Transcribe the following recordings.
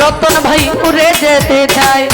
রতন ভাই উড়ে যেতে চায়।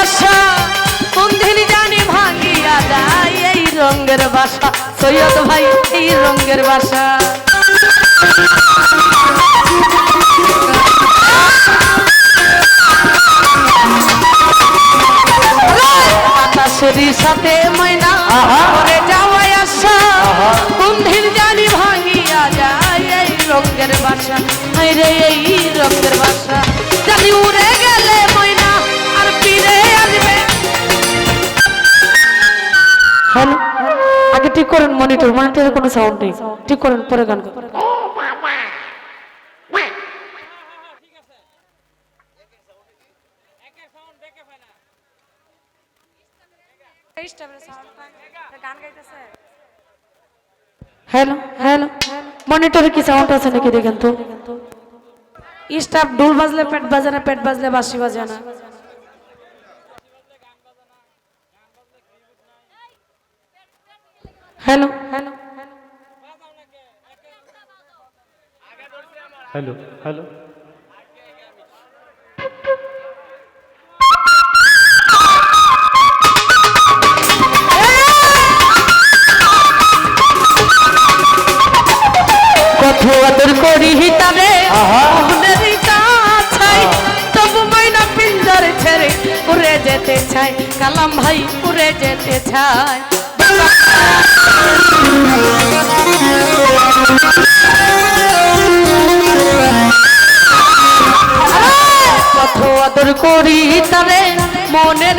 আশা জানি ভাঙিয়া যায় এই রঙের বাসা। সৈয়দ ভাই এই রঙের বাসা। বাতাসের সাথে ময়না করে যাওয়াই আশা। কোনদিন জানি ভাঙিয়া যায় এই রঙের বাসা। রে এই রঙের বাসা। জানি উড়ে ঠিক করেন মনিটর মনিটরে কোনো সাউন্ড নেই। ঠিক করেন পরে গান গাইতেছে হ্যালো হ্যালো মনিটরে কি সাউন্ড আছে নাকি দেখেন তো? স্টাফ ঢোল বাজলে পেট বাজে না পেট বাজলে বাসি বাজে না হ্যালো। Hello hello. হ্যালো আদর করি তারে মনের কাছাই তবু মাইনা পিঞ্জর ছেড়ে উড়ে যেতে চাই। কালাম ভাই উড়ে যেতে চাই। আদর করি তারে মনের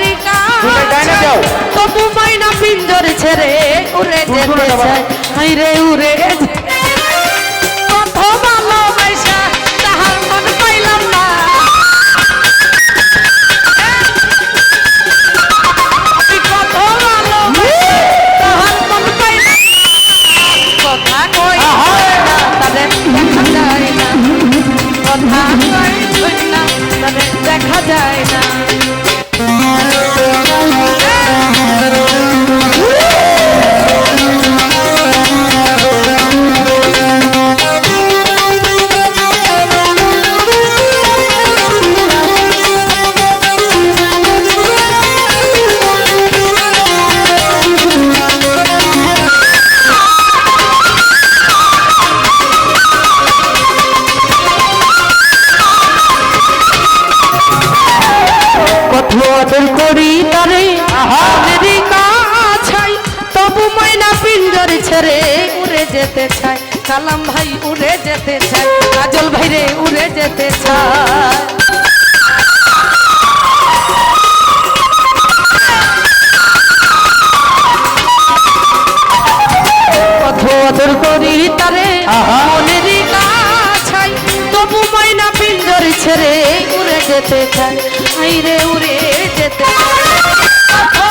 তবু মাইনা পিঞ্জর ছেড়ে উড়ে যেতে হাই রে উড়ে কালাম ভাই উড়ে যেতে চাই। কাজল ভাই রে উড়ে যেতে চাই। কত আদর করি তারে মনেরই কাছাই তবু ময়না পিঞ্জর ছেড়ে উড়ে যেতে চাই। হাই রে উড়ে যেতে চাই।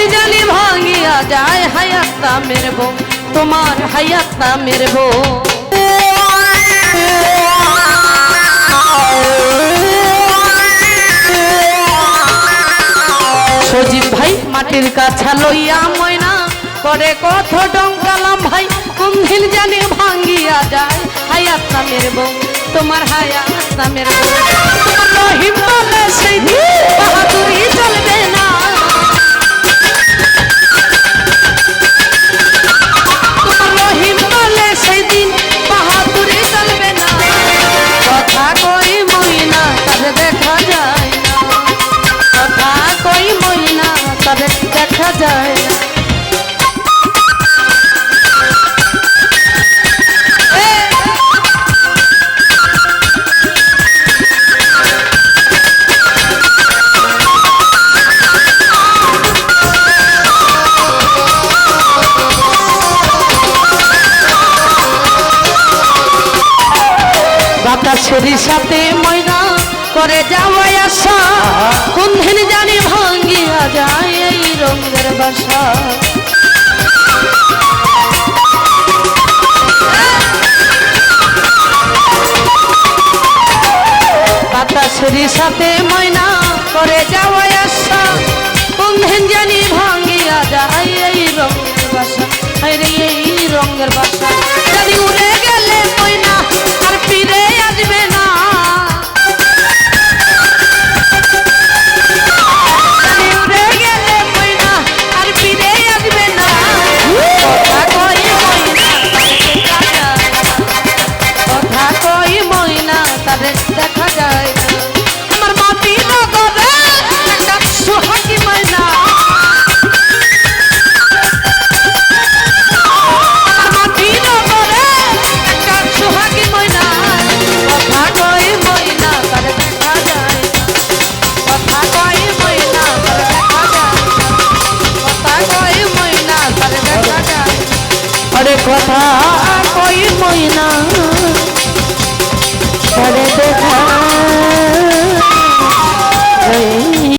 কুম্ভেল জানি ভাঙিয়া যায় হায়াত নামের বউ, তোমার হায়াত নামের বউ। সজীব ভাই, মাটির কাছা লইয়া ময়না করে কত ডঙ্কালাম ভাই কুম্ভিল জানি ভাঙ্গিয়া যায় হায়াত নামের বউ, তোমার হায়াত নামের বউ। তোমার রহিম বলে সেই বাহাদুরি চলবে বাতাসের সাথে ময়না করে যাওয়াই আশা। কোন দিন জানি ভাঙ্গিয়া যায় এই রঙের বাসা। বাতাসের সাথে ময়না করে যাওয়াই